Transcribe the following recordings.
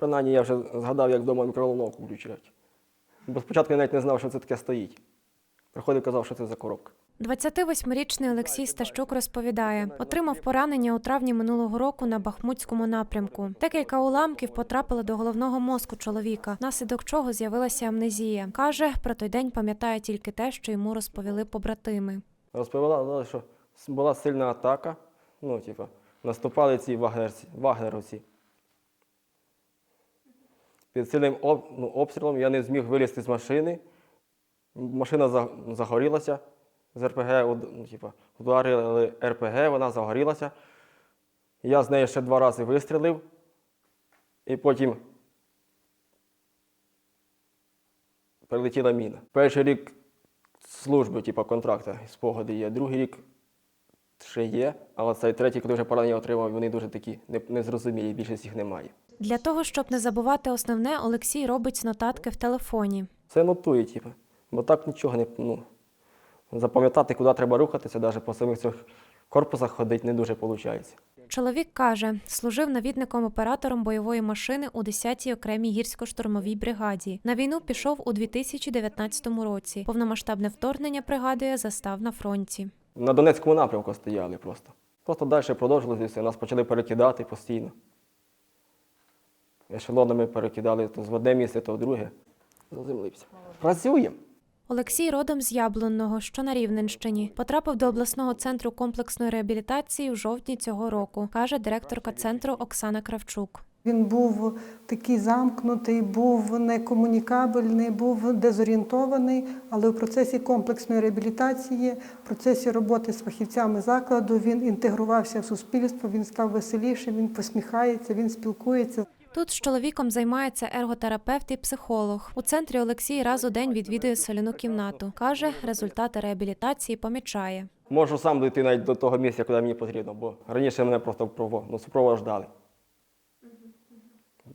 Принаймні я вже згадав, як вдома мікроволновку включати. Бо спочатку я навіть не знав, що це таке стоїть. Приходив, казав, що це за коробка. 28-річний Олексій Стащук розповідає, отримав поранення у травні минулого року на Бахмутському напрямку. Декілька уламків потрапили до головного мозку чоловіка, наслідок чого з'явилася амнезія. Каже, про той день пам'ятає тільки те, що йому розповіли побратими. Розповіла, що була сильна атака. Ну, типу, наступали ці вагнерці, вагнеровці. Під сильним ну, обстрілом я не зміг вилізти з машини. Машина загорілася з РПГ, ну, типу, ударили РПГ, вона загорілася. Я з нею ще два рази вистрілив. І потім прилетіла міна. Перший рік служби, типу, контракта, спогади є. Другий рік ще є, але цей третій, коли вже поранення отримав, вони дуже такі незрозумілі, більшість їх немає. Для того, щоб не забувати основне, Олексій робить нотатки в телефоні. Це нотує, типу. Бо так нічого не ну, запам'ятати, куди треба рухатися, навіть по самих цих корпусах ходити не дуже виходить. Чоловік каже, служив навідником оператором бойової машини у 10-й окремій гірсько-штурмовій бригаді. На війну пішов у 2019 році. Повномасштабне вторгнення пригадує застав на фронті. На Донецькому напрямку стояли просто. Просто далі продовжилося, нас почали перекидати постійно. Ешелонами перекидали то в одне місце, то в друге. Заземлився. Працюємо. Олексій родом з Яблунного, що на Рівненщині, потрапив до обласного центру комплексної реабілітації в жовтні цього року, каже директорка центру Оксана Кравчук. Він був такий замкнутий, був некомунікабельний, був дезорієнтований, але в процесі комплексної реабілітації, в процесі роботи з фахівцями закладу він інтегрувався в суспільство, він став веселішим, він посміхається, він спілкується. Тут з чоловіком займається ерготерапевт і психолог. У центрі Олексій раз у день відвідує соляну кімнату. Каже, результати реабілітації помічає. Можу сам дійти навіть до того місця, куди мені потрібно, бо раніше мене просто ну, супроводжали.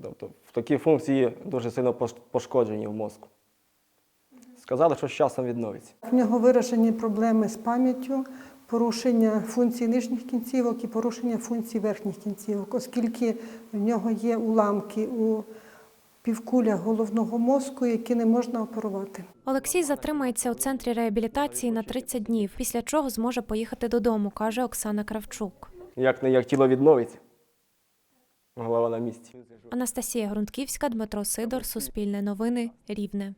Тобто в такі функції дуже сильно пошкоджені в мозку. Сказали, що з часом відновиться. В нього виражені проблеми з пам'яттю, порушення функцій нижніх кінцівок і порушення функцій верхніх кінцівок, оскільки в нього є уламки у півкулях головного мозку, які не можна оперувати. Олексій затримається у центрі реабілітації на 30 днів, після чого зможе поїхати додому, каже Оксана Кравчук. Як не як тіло відновиться, голова на місці. Анастасія Грунтківська, Дмитро Сидор, Суспільне новини, Рівне.